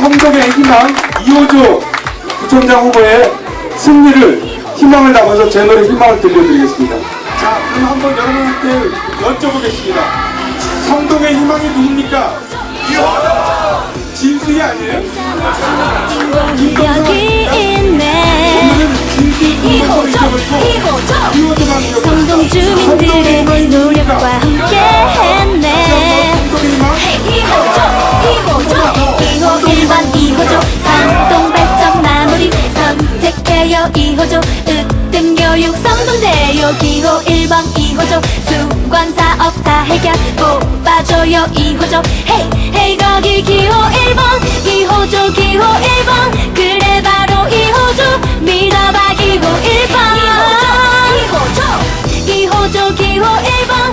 성동의 희망 2호조 구청장 후보의 승리를 희망을 담아서 제 노래 희망을 들려드리겠습니다. 자, 그럼 한번 여러분한테 여쭤보겠습니다. 성동의 희망이 누굽니까? 진수이 아니에요? 여기 있네 오늘은 진수이 이호조 이호조 이호조 성동 주민들 학교 2호조 으뜸교육 성분대요. 기호 1번 2호조 수관사업 다 해결. 뽑아줘요 2호조. 헤이 헤이 거기 기호 1번 2호조 기호 1번. 그래 바로 2호조 믿어봐 기호 1번. 2호조 2호조, 2호조 기호 1번